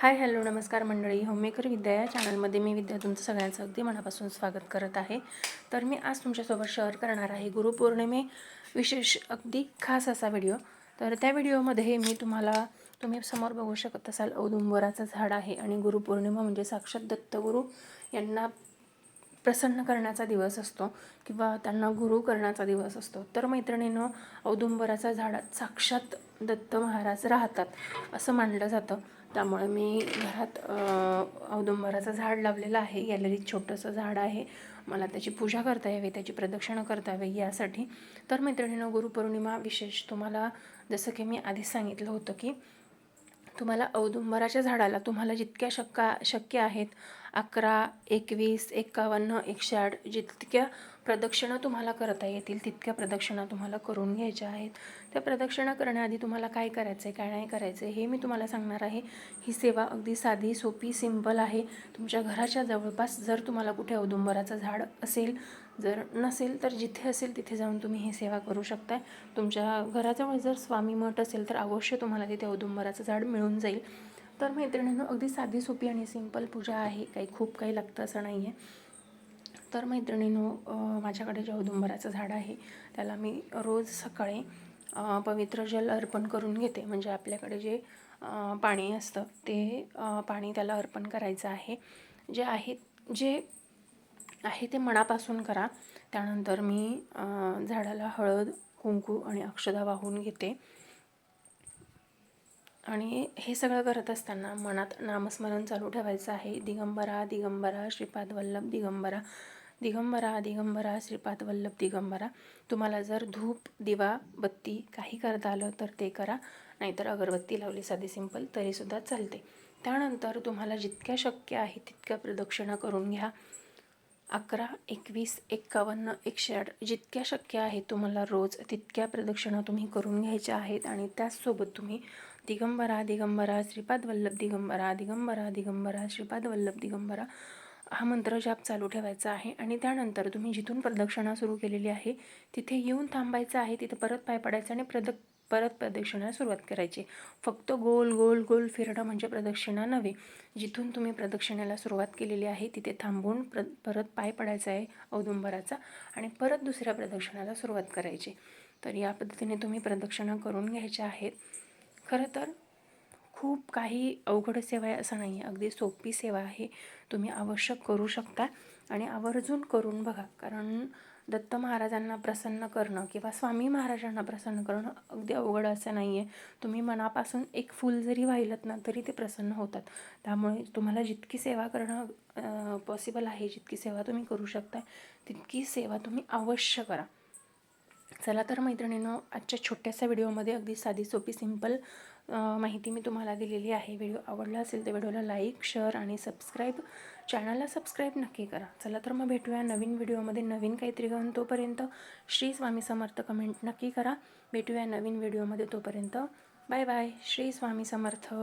Hi hello नमस्कार मंडळी. Homemaker विद्या या चॅनलमध्ये मी विद्या तुमचं सगळ्यांचं अगदी मनापासून स्वागत करत आहे. तर मी आज तुमच्यासोबत शेअर करणार आहे गुरुपौर्णिमे विशेष अगदी खास असा व्हिडिओ तर त्या व्हिडिओमध्ये मी तुम्हाला तुम्ही समोर बघू शकत असाल औदुंबराचं झाड आहे आणि गुरुपौर्णिमा म्हणजे साक्षात दत्तगुरू यांना प्रसन्न करण्याचा दिवस असतो किंवा त्यांना गुरु करण्याचा दिवस असतो. तर मैत्रिणीनं औदुंबराच्या झाडात साक्षात दत्त महाराज राहतात असं मानलं जातं. त्यामुळे मी घरात औदुंबराचं झाड लावलेलं आहे. गॅलरीत छोटंसं झाड आहे. मला त्याची पूजा करता यावी त्याची प्रदक्षिणा करता यावी यासाठी. तर मैत्रिणीनं गुरुपौर्णिमा विशेष तुम्हाला जसं की मी आधीच सांगितलं होतं की तुम्हाला औदुंबराच्या झाडाला तुम्हाला जितक्या शक्का शक्य आहेत अकरा एकवीस एकावन्न एकशे आठ जितक्या प्रदक्षिणा तुम्हाला करता येतील तितक्या प्रदक्षिणा तुम्हाला करून घ्यायच्या आहेत. त्या प्रदक्षिणा करण्याआधी तुम्हाला काय करायचं आहे काय नाही करायचं आहे हे मी तुम्हाला सांगणार आहे. ही सेवा अगदी साधी सोपी सिंपल आहे. तुमच्या घराच्या जवळपास जर तुम्हाला कुठे औदुंबराचं झाड असेल जर नसेल तर जिथे असेल तिथे जाऊन तुम्ही ही सेवा करू शकताय. तुमच्या घराजवळ जर स्वामी मठ असेल तर अवश्य तुम्हाला तिथे औदुंबराचं झाड मिळून जाईल. तर मैत्रिणींनो अगदी साधी सोपी आणि सिंपल पूजा आहे. काही खूप काही लागतं असं नाही आहे तर मैत्रिणींनो माझ्याकडे जे औदुंबराचं झाड आहे त्याला मी रोज सकाळी पवित्र जल अर्पण करून घेते. म्हणजे आपल्याकडे जे पाणी असतं ते पाणी त्याला अर्पण करायचं आहे. जे आहे जे आहे ते मनापासून करा. त्यानंतर मी झाडाला हळद कुंकू आणि अक्षदा वाहून घेते. आणि हे सगळं करत असताना मनात नामस्मरण चालू ठेवायचं आहे. दिगंबरा दिगंबरा श्रीपाद वल्लभ दिगंबरा. दिगंबरा दिगंबरा श्रीपाद वल्लभ दिगंबरा. तुम्हाला जर धूप दिवा बत्ती काही करता आलं तर ते करा. नाहीतर अगरबत्ती लावली साधी सिंपल तरीसुद्धा चालते. त्यानंतर तुम्हाला जितक्या शक्य आहे तितक्या प्रदक्षिणा करून घ्या. अकरा एकवीस एक्कावन्न एकशे आठ जितक्या शक्य आहे तुम्हाला रोज तितक्या प्रदक्षिणा तुम्ही करून घ्यायच्या आहेत आणि त्याचसोबत तुम्ही दिगंबरा दिगंबरा श्रीपाद वल्लभ दिगंबरा दिगंबरा दिगंबरा श्रीपाद वल्लभ दिगंबरा हा मंत्र जाप चालू ठेवायचा आहे आणि त्यानंतर तुम्ही जिथून प्रदक्षिणा सुरू केलेली आहे तिथे येऊन थांबायचं आहे तिथे परत पाय पडायचं आणि प्रद परत प्रदक्षिणा सुरुवात करायची. फक्त गोल गोल गोल फिरणं म्हणजे प्रदक्षिणा नव्हे. जिथून तुम्ही प्रदक्षिणेला सुरुवात केलेली आहे तिथे थांबून प्र परत पाय पडायचा आहे औदुंबराचा आणि परत दुसऱ्या प्रदक्षिणाला सुरुवात करायची. तर या पद्धतीने तुम्ही प्रदक्षिणा करून घ्यायच्या आहेत. खरं तर खूप काही अवघड सेवा आहे असं नाही आहे. अगदी सोपी सेवा आहे. तुम्ही आवश्यक करू शकता. आणि आवर्जून करून बघा. कारण दत्त महाराजांना प्रसन्न करणं किंवा स्वामी महाराजांना प्रसन्न करणं अगदी अवघड असं नाही आहे. तुम्ही मनापासून एक फूल जरी वाहिलत ना तरी ते प्रसन्न होतात. त्यामुळे तुम्हाला जितकी सेवा करणं पॉसिबल आहे जितकी सेवा तुम्ही करू शकता तितकी सेवा तुम्ही अवश्य करा. चला तर मैत्रिणींनो आजच्या छोट्याशा व्हिडिओमध्ये अगदी साधी सोपी सिंपल माहिती मी तुम्हाला दिलेली आहे. व्हिडिओ आवडला असेल तर व्हिडिओला लाईक शेअर आणि सबस्क्राईब. चॅनलला सबस्क्राईब नक्की करा. चला तर मग भेटूया नवीन व्हिडिओमध्ये. नवीन काहीतरी घेऊन तोपर्यंत श्री स्वामी समर्थ कमेंट नक्की करा. भेटूया नवीन व्हिडिओमध्ये तोपर्यंत. Bye bye. श्री स्वामी समर्थ.